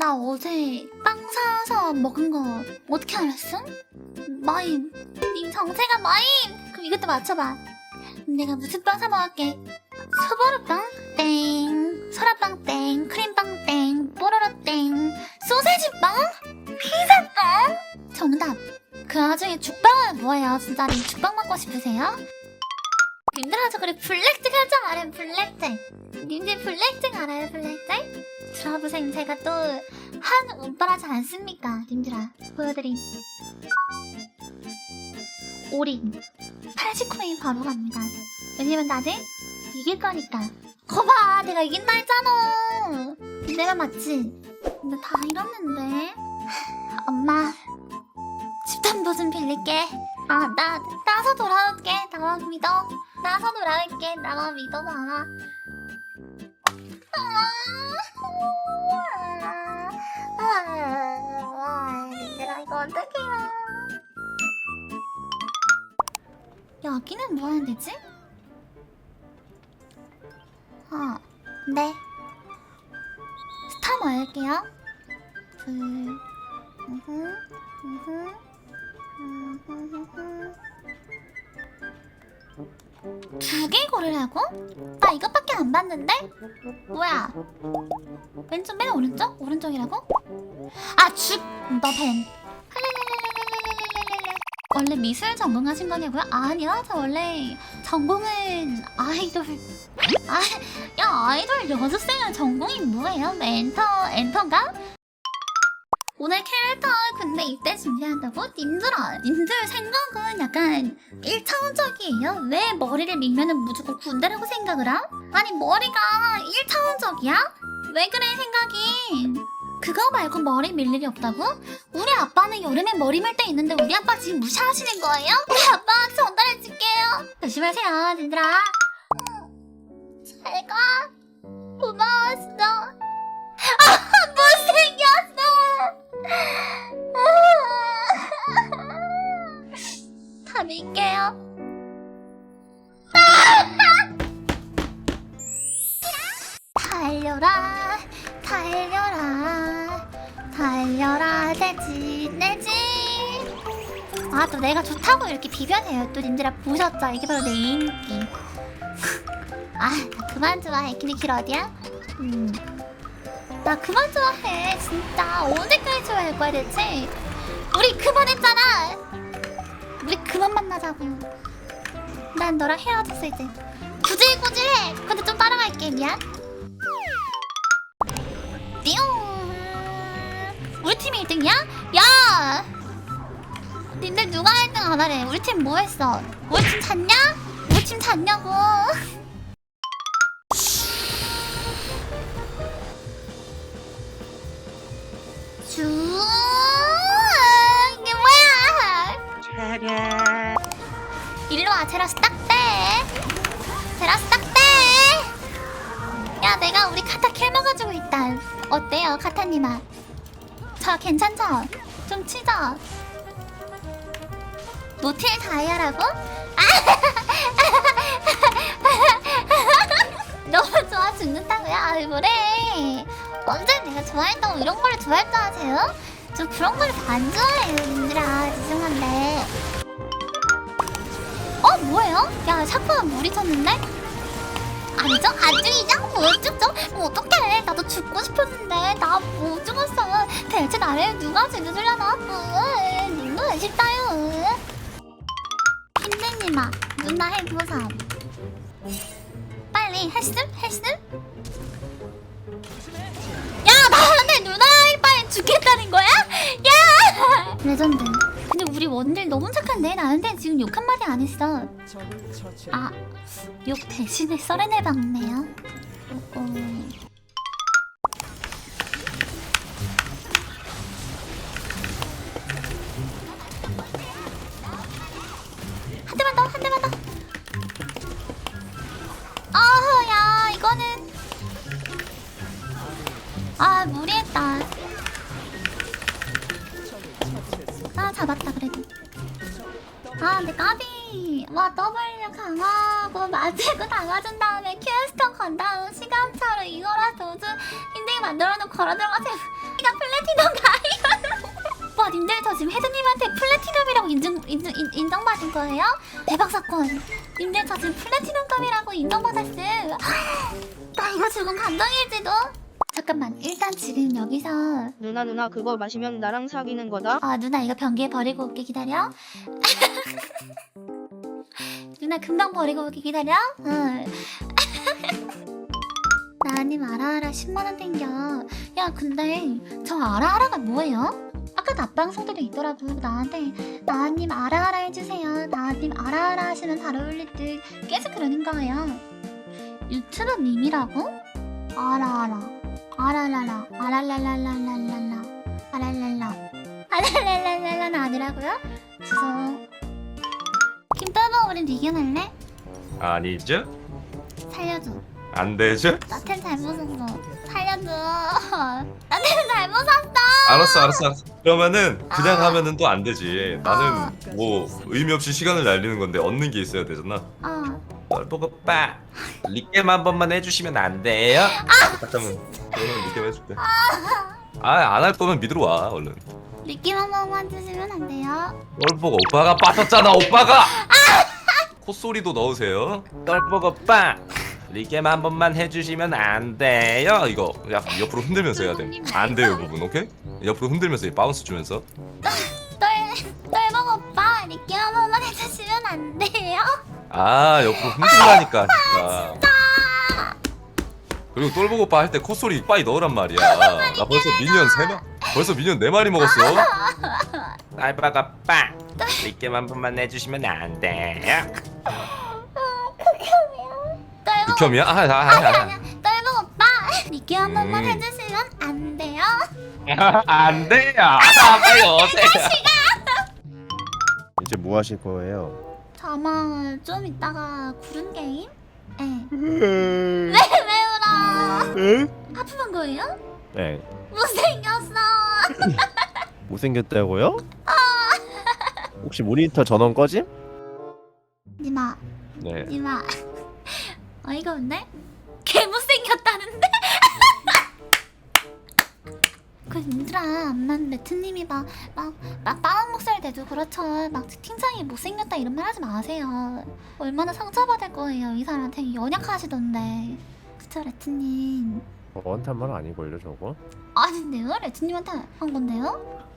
나 어제 빵 사서 먹은 거 어떻게 알았어? 마임. 님 정체가 마임. 그럼 이것도 맞춰봐. 내가 무슨 빵 사 먹을게? 소보루빵 땡, 소라빵 땡, 크림빵 땡, 뽀로로 땡, 소세지빵, 피자빵. 정답. 그 와중에 죽빵은 뭐예요? 진짜 님 죽빵 먹고 싶으세요? 저 그래 블랙잭 할 줄 알아요 블랙잭 님들 블랙잭 알아요 블랙잭? 들어보세요 제가 또한 운빨하지 않습니까? 님들아 보여드림. 올인. 89인 바로 갑니다. 왜냐면 나는 이길 거니까. 거봐 내가 이긴다 했잖아 내가 맞지? 근데 다 잃었는데. 엄마. 집단도 좀 빌릴게. 아나 나서 돌아올게. 나와 믿어 나서 돌아올게 나와 믿어 나와 얘들아 이거 어떡해요 여기는 뭐 하는 데지? 아, 네 스타 뭐 할게요? 그... 음흠, 음흠, 음흠. 두 개 고르라고? 나 이것밖에 안 봤는데? 뭐야? 왼쪽 맨 오른쪽? 오른쪽이라고? 아 죽! 너벤 원래 미술 전공하신 거냐고요? 아니요 저 원래 전공은 아이돌 아, 야 아이돌 여주생은 전공이 뭐예요? 멘터, 엔터인가? 오늘 캐릭터 군대 입대 준비한다고? 님들아, 님들 생각은 약간 1차원적이에요? 왜 머리를 밀면은 무조건 군대라고 생각을 함? 아니, 머리가 1차원적이야? 왜 그래, 생각이? 그거 말고 머리 밀 일이 없다고? 우리 아빠는 여름에 머리 밀 때 있는데 우리 아빠 지금 무시하시는 거예요? 우리 아빠한테 전달해 줄게요. 조심하세요, 님들아. 잘 가. 고마웠 달려라, 달려라, 달려라, 내지, 내지. 아, 또 내가 좋다고 이렇게 비벼내요. 또 님들아 보셨죠? 이게 바로 내 인기. 아, 나 그만 좋아해. 길 어디야? 음. 나 그만 좋아해 진짜 언제까지 좋아할 거야 대체 우리 그만했잖아 우리 그만 만나자고 난 너랑 헤어졌어 이제 구질구질해 근데 좀 따라갈게 미안 누가 1등 안 하래 우리 팀 뭐 했어? 우리 팀 잤냐? 우리 팀 잤냐고. 주 이게 뭐야? 일로 와 제라스 딱대. 제라스 딱대. 야 내가 우리 카타 킬 먹어주고 있다. 어때요 카타님아? 저 괜찮죠? 좀 치자 노틸 다이아라고? 너무 좋아 죽는다고요? 아이 뭐래 언제 내가 좋아했다고 이런 걸 좋아할 줄 아세요? 저 그런 걸 안 좋아해요 님들아 죄송한데 어 뭐예요? 야 샤프가 물이 쳤는데? 아니죠? 아직이죠? 뭐 죽죠? 뭐 어떡해 나도 죽고 싶었는데 나 못 죽었어 대체 나를 누가 죽여주려나? 으, 눈도 아쉽다요 누나 해보삼 빨리 했음? 했음? 야 나한테 누나 이빨 죽겠다는 거야? 야 레전드 근데 우리 원딜 너무 착한데 나한테 지금 욕 한 마디 안 했어 아 욕 대신에 썰어내 박네요 어, 어. 잡았다, 그래도. 아, 근데 까비. 와, W 강화하고 맞고 당해준 다음에 퀘스터 건 다음 시간차로 이거라도 좀 힘들게 만들어놓고 걸어 들어가세요. 이가 플래티넘가 아니야 와 님들 저 지금 혜드님한테 플래티넘이라고 인증, 인증, 인, 인정받은 거예요? 대박 사건 님들 저 지금 플래티넘감이라고 인정받았음 나 이거 지금 감동일지도 잠깐만 일단 지금 여기서. 누나 누나 그거 마시면 나랑 사귀는 거다. 아 누나 이거 변기에 버리고 올게 기다려. 누나 금방 버리고 올게 기다려. 응. 나님 아라아라 10만원 땡겨. 야 근데 저 아라아라가 뭐예요? 아까 낮방송들에 있더라고 나한테. 나님 아라아라 해주세요. 나님 아라아라 하시면 잘 어울릴 듯. 계속 그러는 거예요. 유튜브 님이라고? 아라아라 아라라라 아랄랄랄랄랄랄라 아랄랄라. 아랄랄랄랄라는 아니라고요? 죄송 김따봉 우린 이겨낼래? 아니죠? 살려줘. 안 되죠? 나텐 잘못 샀어. 살려줘. 나텐 잘못 샀어! 알았어 알았어 알았어. 그러면은 그냥 아. 하면은 또 안 되지. 나는 뭐 의미 없이 시간을 날리는 건데 얻는 게 있어야 되잖아. 어 널보고 오빠 리겜 한 번만 해주시면 안 돼요? 잠깐만. 그러면 리겜 해줄게 아안 할 거면 믿으러 와 얼른. 느낌 한 번만 주시면 안 돼요? 널보고 오빠가 빠졌잖아 오빠가! 콧소리도 넣으세요. 널보고 오빠 리겜 한 번만 해주시면 안 돼요? 이거 약간 옆으로 흔들면서 해야 돼안 돼요 부분 오케이? 옆으로 흔들면서 이 바운스 주면서. 똘, 똘봉 오빠 느낌 한 번만 해주시면 안 돼요? 아 옆으로 흔들라니까 진짜 그리고 똘보고 오빠 할 때 콧소리 빠이 넣으란 말이야 나 벌써 미니언 세마 벌써 미니언 네 마리 먹었어 알바가 빠 리겜 한 번만 해주시면 안 돼요 똘봉 극혐이야? 아, 아, 아, 똘봉 오빠 느낌 한 번만 음. 해주시면 안 돼요? 아. 안 돼요 아, 빨리 오세요 이제 뭐 하실 거예요? 저 아마 좀 이따가 구른 게임? 예. 왜, 왜 울어? 하품한 거예요? 네. 못생겼어. 못생겼다고요? 혹시 모니터 전원 꺼짐? 니마, 네 니마. 어이가 없네? 그 님들아, 암만 매트님이 막, 막, 막 빠른 목소리 내도 그렇죠. 막 채팅창에 못생겼다 이런 말 하지 마세요. 얼마나 상처받을 거예요. 이 사람한테 연약하시던데. 그쵸, 레트님. 원탄 말 아니걸요 저거? 아닌데요? 레트님한테 한 건데요?